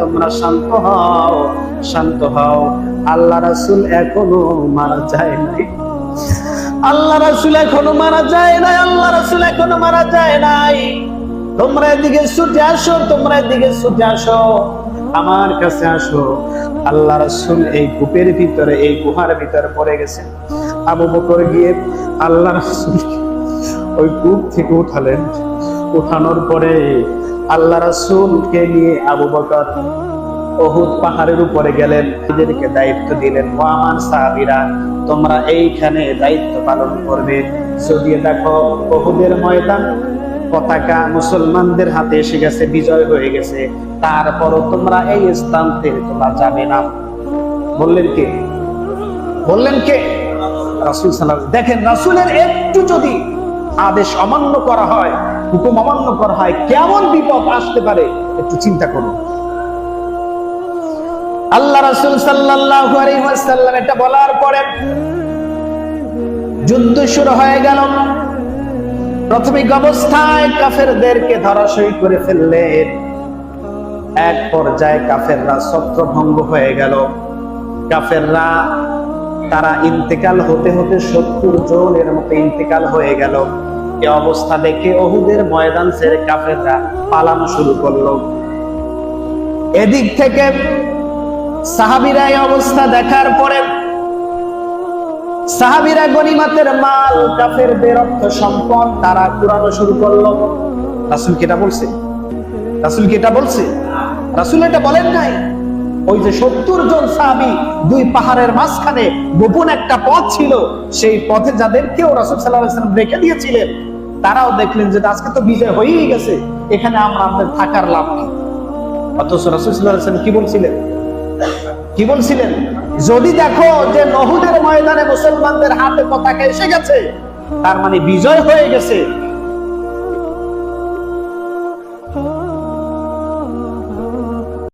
তোমরা শান্ত হও আল্লাহ রাসূল এখনও মারা যায় এখনও মারা যায় এখনও মারা যায় নাই। তোমরা এদিকে ছুটে আসো, তোমরা এদিকে ছুটে আসো। আমার কাছে আসো। আল্লাহ রাসূল এই কূপের ভিতরে, এই গুহার ভিতরে পড়ে গেছে। আবু বকর গিয়ে আল্লাহ রাসূল ওই কূপ থেকে উঠালেন। উঠানোর পরে আল্লাহ রাসূলকে নিয়ে আবু বকর অহুদ পাহাড়ের উপরে গেলেন। এদেরকে দায়িত্ব দিলেন। ও আমার সাহাবীরা, তোমরা এইখানে দায়িত্ব পালন করবে। যদি দেখো অহুদের ময়দান পতাকা মুসলমানদের হাতে এসে গেছে, বিজয় হয়ে গেছে, তারপরও তোমরা এই স্থান থেকে তোমরা যাবে না। বললেন কে? বললেন কে? রাসূল আলাইহি দেখেন, রাসূলের একটু যদি আদেশ অমান্য করা হয় হুকুম অমান্য করা হয়, কেমন বিপদ আসতে পারে একটু চিন্তা করুন। আল্লাহ রাসূল সাল্লাল্লাহু এটা বলার পরে যুদ্ধ শুরু হয়ে গেল। প্রাথমিক অবস্থায় কাফেরদেরকে ধরাশয়ী করে ফেললেন। এক পর্যায়ে কাফেররা ছত্রভঙ্গ হয়ে গেল। কাফেররা, তারা ইন্তেকাল হতে হতে সত্তর জনের মতো ইন্তেকাল হয়ে গেল। এ অবস্থা দেখে অহুদের ময়দান ছেড়ে কাফেররা পালানো শুরু করল। এদিক থেকে সাহাবিরা অবস্থা দেখার পরে সাহাবিরা গনিমাতের মাল, কাফেরদের অর্থ সম্পদ তারা কুড়ানো শুরু করল। রাসুল কি এটা বলছে? রাসুল কি এটা বলছে? রাসুল এটা বলেন নাই? ওই যে সত্তর জন সাহাবি দুই পাহাড়ের মাঝখানে গোপন একটা পথ ছিল, সেই পথে যাদেরকেও রাসুল সাল্লাম রেখে দিয়েছিলেন তারাও দেখলেন যে আজকে তো বিজয় হয়েই গেছে, এখানে আমরা আমাদের থাকার লাভ নেই অথচ রসুলাম কি বলছিলেন? কি বলছিলেন? যদি দেখো যে নহুদের ময়দানে মুসলমানদের হাতে পতাকা এসে গেছে, তার মানে বিজয় হয়ে গেছে